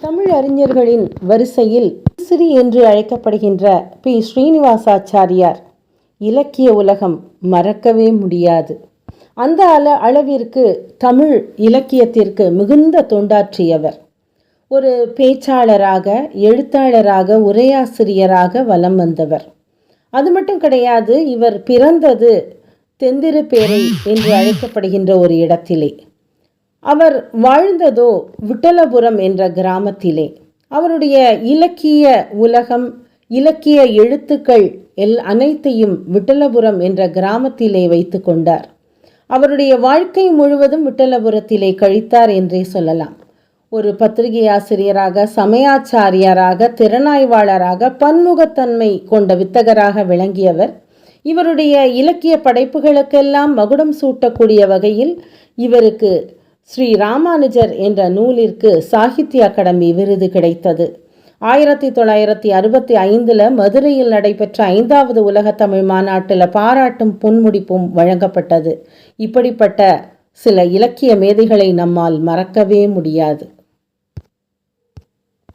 தமிழ் அறிஞர்களின் வரிசையில் சிறி என்று அழைக்கப்படுகின்ற பி. ஸ்ரீனிவாசாச்சாரியார் இலக்கிய உலகம் மறக்கவே முடியாது. அந்த அள அளவிற்கு தமிழ் இலக்கியத்திற்கு மிகுந்த தொண்டாற்றியவர். ஒரு பேச்சாளராக எழுத்தாளராக உரையாசிரியராக வலம் வந்தவர். அது மட்டும் கிடையாது இவர் பிறந்தது தெந்திருப்பேரை என்று அழைக்கப்படுகின்ற ஒரு இடத்திலே. அவர் வாழ்ந்ததோ விட்டலபுரம் என்ற கிராமத்திலே. அவருடைய இலக்கிய உலகம் இலக்கிய எழுத்துக்கள் எல் அனைத்தையும் விட்டலபுரம் என்ற கிராமத்திலே வைத்து கொண்டார். அவருடைய வாழ்க்கை முழுவதும் விட்டலபுரத்திலே கழித்தார் என்றே சொல்லலாம். ஒரு பத்திரிகை ஆசிரியராக சமயாச்சாரியராக திறனாய்வாளராக பன்முகத்தன்மை கொண்ட வித்தகராக விளங்கியவர். இவருடைய இலக்கிய படைப்புகளுக்கெல்லாம் மகுடம் சூட்டக்கூடிய வகையில் இவருக்கு ஸ்ரீ ராமானுஜர் என்ற நூலிற்கு சாகித்ய அகாடமி விருது கிடைத்தது. ஆயிரத்தி தொள்ளாயிரத்தி அறுபத்தி ஐந்தில் மதுரையில் நடைபெற்ற ஐந்தாவது உலக தமிழ் மாநாட்டில் பாராட்டும் புன்முடிப்பும் வழங்கப்பட்டது. இப்படிப்பட்ட சில இலக்கிய மேதைகளை நம்மால் மறக்கவே முடியாது.